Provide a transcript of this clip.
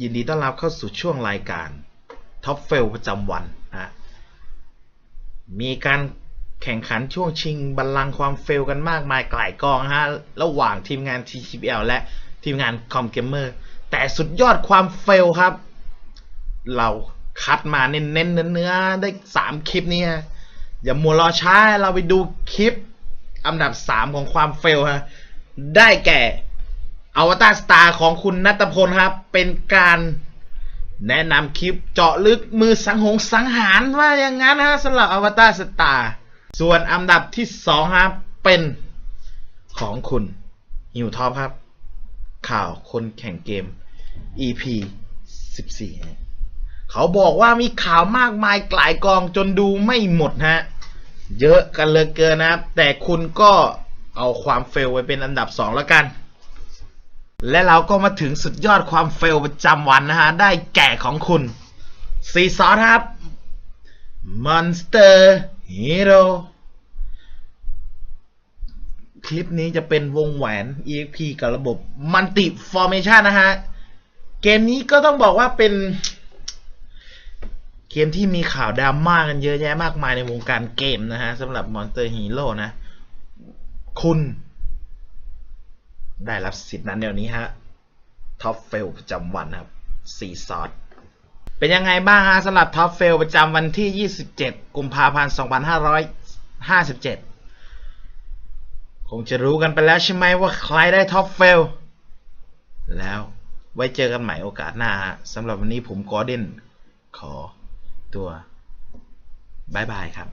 ยินดีต้อนรับเข้าสู่ช่วงรายการท็อปเฟลประจำวันนะมีการแข่งขันช่วงชิงบัลลังก์ความเฟลกันมากมายกลายกองฮะระหว่างทีมงาน TCL และทีมงานคอมเกมเมอร์แต่สุดยอดความเฟลครับ เราคัดมาเน้นๆเนื้อๆได้ 3 คลิปนี่ยอย่ามัวรอช้าเราไปดูคลิปอันดับ 3 ของความเฟลฮะได้แก่ อวตารสตาร์ของคุณนัตพลครับ เป็นการแนะนำคลิปเจาะลึกมือสังหงสังหารว่าอย่างนั้นฮะสำหรับอวตารสตาร์ส่วนอันดับที่2ครับเป็นของคุณฮิวท็อปครับ ข่าวคนแข่งเกม EP 14 เขาบอกว่ามีข่าวมากมายกลายกองจนดูไม่หมดฮะ เยอะกันเลยเกินนะครับ แต่คุณก็เอาความเฟลไว้เป็นอันดับ2แล้วกัน และเราก็มาถึงสุดยอดความเฟลประจำวันนะฮะ ได้แก่ของคุณซีซอสครับ Monster Hero คลิปนี้จะเป็นวงแหวน EXP กับระบบ Multi Formation นะฮะ เกมนี้ก็ต้องบอกว่าเป็นเกมที่มีข่าวดราม่ากันเยอะแยะมากมายในวงการเกมนะฮะสำหรับ Monster Hero นะ คุณ ได้รับสิทธิ์นั้นเดี๋ยวนี้ฮะท็อปเฟลประจำวันครับสี่ซอดเป็นยังไงบ้างฮะสำหรับท็อปเฟลประจำวันที่ 27 กุมภาพันธ์ 2557 คงจะรู้กันไปแล้วใช่ไหมว่าใครได้ท็อปเฟลแล้วไว้เจอกันใหม่โอกาสหน้าฮะสำหรับวันนี้ผมกอเดนขอตัวบายบายครับ